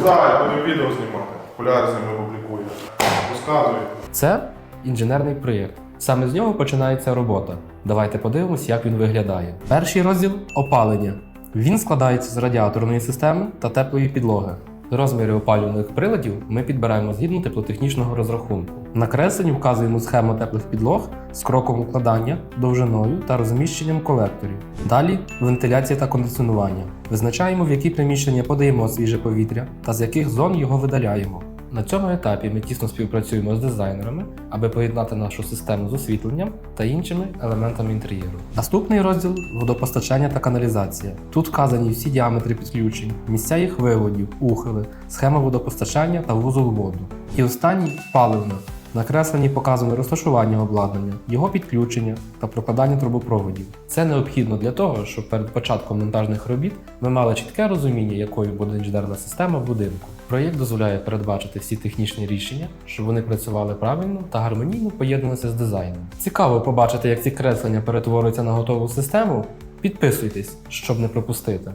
Сідай, будемо відео знімати. Окуляри з ними публікує. Розказуй. Це інженерний проєкт. Саме з нього починається робота. Давайте подивимось, як він виглядає. Перший розділ опалення. Він складається з радіаторної системи та теплої підлоги. Розміри опалювальних приладів ми підбираємо згідно теплотехнічного розрахунку. На кресленні вказуємо схему теплих підлог з кроком укладання, довжиною та розміщенням колекторів. Далі вентиляція та кондиціонування. Визначаємо, в які приміщення подаємо свіже повітря та з яких зон його видаляємо. На цьому етапі ми тісно співпрацюємо з дизайнерами, аби поєднати нашу систему з освітленням та іншими елементами інтер'єру. Наступний розділ водопостачання та каналізація. Тут вказані всі діаметри підключень, місця їх виводів, ухили, схема водопостачання та вузол воду. І останній паливна. На кресленні показано розташування обладнання, його підключення та прокладання трубопроводів. Це необхідно для того, щоб перед початком монтажних робіт ми мали чітке розуміння, якою буде інженерна система будинку. Проєкт дозволяє передбачити всі технічні рішення, щоб вони працювали правильно та гармонійно поєднувалися з дизайном. Цікаво побачити, як ці креслення перетворюються на готову систему. Підписуйтесь, щоб не пропустити.